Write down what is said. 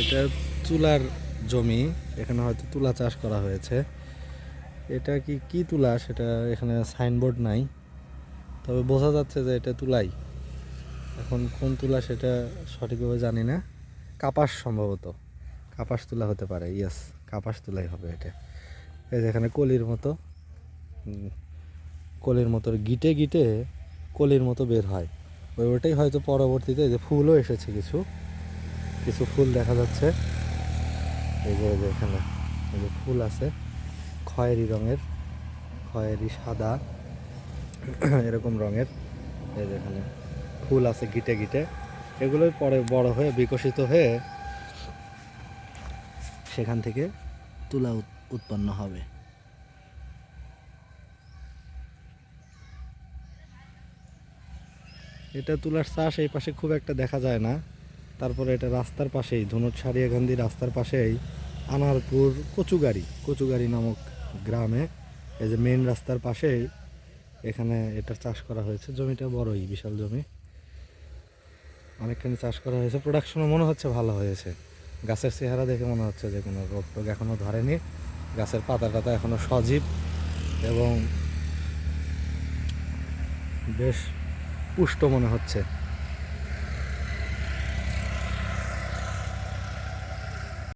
এটা তুলার জমি, এখানে হয়তো তুলা চাষ করা হয়েছে। এটা কি কি তুলা? সেটা এখানে সাইনবোর্ড নাই। তবে বোঝা যাচ্ছে যে এটা তুলাই। এখন কোন তুলা সেটা সঠিকভাবে জানি না। কাপাস সম্ভবত। কাপাস তুলা হতে পারে ইয়েস কাপাস তুলাই হবে এটা। এই যে এখানে কলির মতো কলির মতো গিটে গিটে কলির মতো বের হয়। ওই ওটাই হয়তো পরবর্তীতে যে ফুলও এসেছে কিছু। কিছু ফুল দেখা যাচ্ছে। এই যে এখানে, এই যে ফুল আছে, খয়েরি রঙের, খয়েরি সাদা, এরকম রঙের। এই যে এখানে ফুল আছে গিটে গিটে। এগুলোই পরে বড় হয়ে, বিকশিত হয়ে সেখান থেকে তুলা উৎ- উৎপন্ন হবে। এটা তুলার চাষ এই পাশে খুব একটা দেখা যায় না। তারপরে এটা রাস্তার পাশেই ধনুট সারিয়াগান্ধী রাস্তার পাশেই আনারপুর কচুগাড়ি কচুগাড়ি নামক গ্রামে, এই যে মেন রাস্তার পাশেই এখানে এটা চাষ করা হয়েছে। জমিটা বড়ই, বিশাল জমি। অনেকখানি চাষ করা হয়েছে। প্রোডাকশনও মনে হচ্ছে ভালো হয়েছে। গাছের চেহারা দেখে মনে হচ্ছে যে কোনো রোগ টোগ এখনও ধরেনি। গাছের পাতা টাতা এখনও সজীব এবং বেশ পুষ্ট মনে হচ্ছে।